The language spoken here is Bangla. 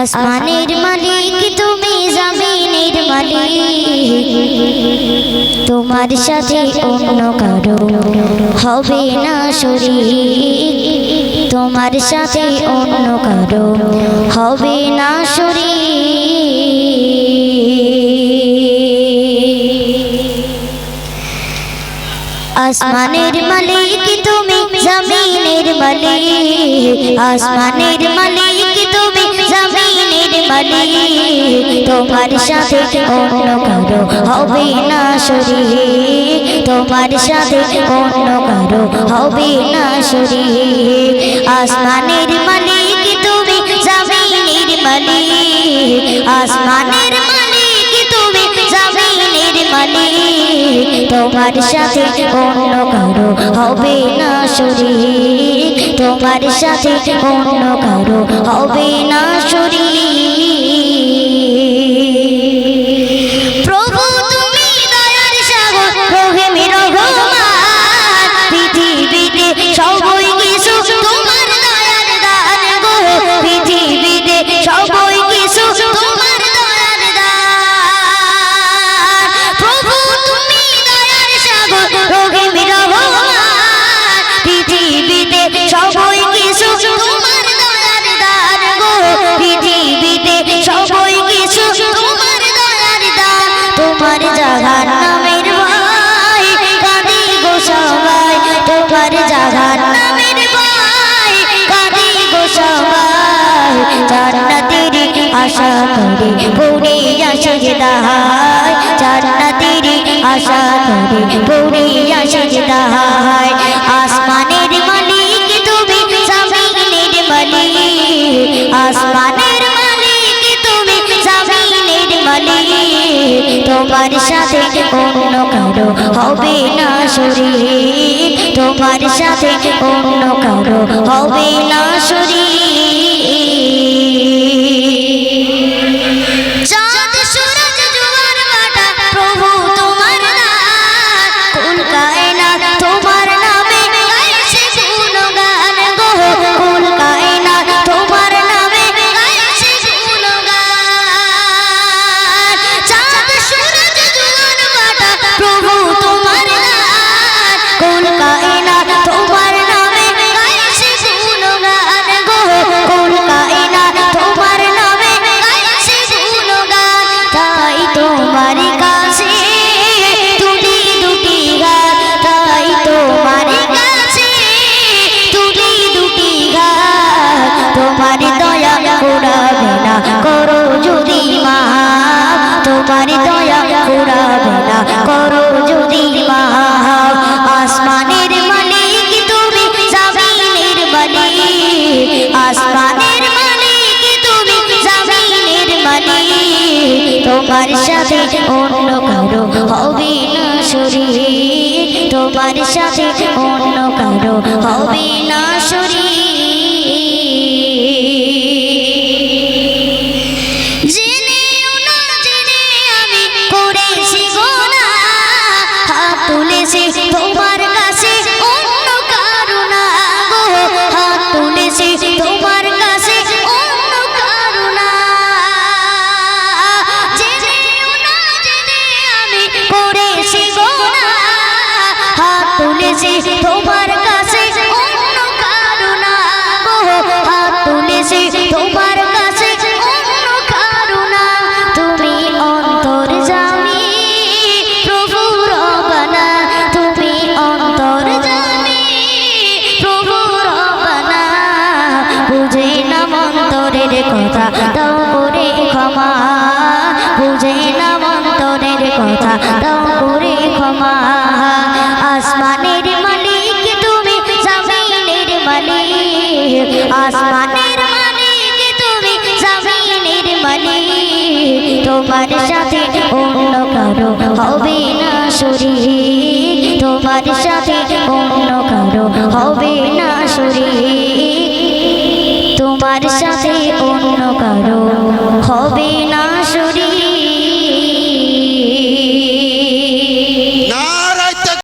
আসমানের মালিক, তুমি জমিনের মালিক। তোমার সাথে অন্য কারও হবে না শরীর। তোমার সাথে অন্য কারও হবে না শরীর। আসমানের মালিক তুমি জমিনের মালিক আসমানের মালিক তুমি জমিনের মালিক তোমার সাথে অন্য কারও হবে না শরীর তোমার সাথে অন্য কারও হবে না শরীর আসমানের মালিক তুমি জমিনের মালিক আসমানের মালিক তুমি জমিনের মালিক তোমার সাথে অন্য কারও হবে না শরীর। তোমার সাথে অন্য কারও হবে না শরীর। আশা করে পৌনে আসে দাহাই জান্নাতের আশা করে পৌনে আসে দাহাই আসমানের মালিক তুমি, জমিনের মালিক। আসমানের মালিক তুমি, জমিনের মালিক। তোমার সাথে অন্য কারও হবে না শরীর। তোমার সাথে অন্য কারও হবে না শরীর। করো যদি মা, তোমার দয়া কুড়াবে না করো যদি মা। আসমানের মালিক তুমি, জমিনের মালিক। আসমানের মালিক তুমি, জমিনের মালিক। তোমার সাথে অন্য কারও হবে না শরীর। তোমার সাথে অন্য কারও হবে না শরীর। তুলেছি তোমার কাছে অন্য কারুণা হাত তুলেছি, তোমার কাছে অন্য কারুণা তুমি অন্তর প্রভু তুমি অন্তর প্রভু বুঝে না মন্তরের কথা, দাও করে ক্ষমা। বুঝে না মন্তরের কথা, দাও করে ক্ষমা। আসমানের মালিক তুমি জমিনের মালিক। তোমার সাথে অন্য কারও হবে না শরীর। তোমার সাথে অন্য কারও হবে না শরী তোমার সাথে অন্য কারও হবে না শরী